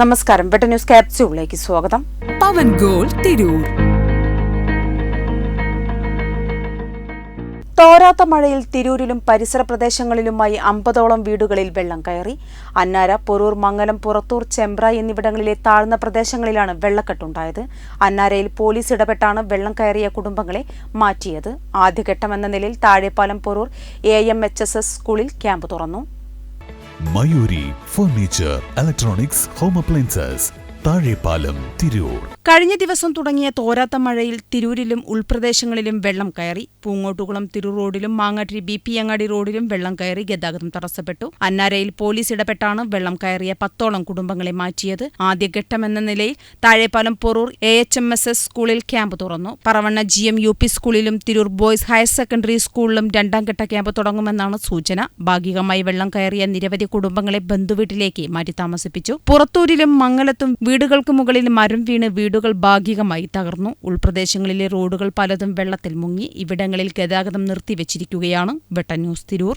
നമസ്കാരം. വെട്ട ന്യൂസ് ക്യാപ്സ്യൂളിലേക്ക് സ്വാഗതം. പവൻ ഗോൾ തിരൂർ. തോരാത്ത മഴയിൽ തിരൂരിലും പരിസര പ്രദേശങ്ങളിലുമായി അമ്പതോളം വീടുകളിൽ വെള്ളം കയറി. അന്നാര പൊറൂർ മംഗലം പുറത്തൂർ ചെമ്പ്ര എന്നിവിടങ്ങളിലെ താഴ്ന്ന പ്രദേശങ്ങളിലാണ് വെള്ളക്കെട്ടുണ്ടായത് അന്നാരയിൽ പോലീസ് ഇടപെട്ടാണ് വെള്ളം കയറിയ കുടുംബങ്ങളെ മാറ്റിയത്. ആദ്യഘട്ടമെന്ന നിലയിൽ Thazhepalam Porur A M H S S സ്കൂളിൽ ക്യാമ്പ് തുറന്നു. Mayuri furniture electronics home appliances Thazhepalam Tirur. കഴിഞ്ഞ ദിവസം തുടങ്ങിയ തോരാത്ത മഴയിൽ തിരൂരിലും ഉൾപ്രദേശങ്ങളിലും വെള്ളം കയറി. പൂങ്ങോട്ടുകുളം തിരൂർ റോഡിലും മാങ്ങാട്ടിരി ബി പി അങ്ങാടി റോഡിലും വെള്ളം കയറി ഗതാഗതം തടസ്സപ്പെട്ടു. അന്നാരയിൽ പോലീസ് ഇടപെട്ടാണ് വെള്ളം കയറിയ പത്തോളം കുടുംബങ്ങളെ മാറ്റിയത്. ആദ്യഘട്ടമെന്ന നിലയിൽ Thazhepalam Porur A H M S S സ്കൂളിൽ ക്യാമ്പ് തുറന്നു. Paravanna G M U P സ്കൂളിലും തിരൂർ ബോയ്സ് ഹയർ സെക്കൻഡറി സ്കൂളിലും രണ്ടാം ഘട്ട ക്യാമ്പ് തുടങ്ങുമെന്നാണ് സൂചന. ഭാഗികമായി വെള്ളം കയറിയ നിരവധി കുടുംബങ്ങളെ ബന്ധുവീട്ടിലേക്ക് മാറ്റി താമസിപ്പിച്ചു. പുറത്തൂരിലും മംഗലത്തും വീടുകൾക്ക് മുകളിൽ മരം വീണ് വീടുകൾ ഭാഗികമായി തകർന്നു. ഉൾപ്രദേശങ്ങളിലെ റോഡുകൾ പലതും വെള്ളത്തിൽ മുങ്ങി. ഇവിടങ്ങളിൽ ഗതാഗതം നിർത്തിവച്ചിരിക്കുകയാണ്. വെട്ട ന്യൂസ് തിരൂർ.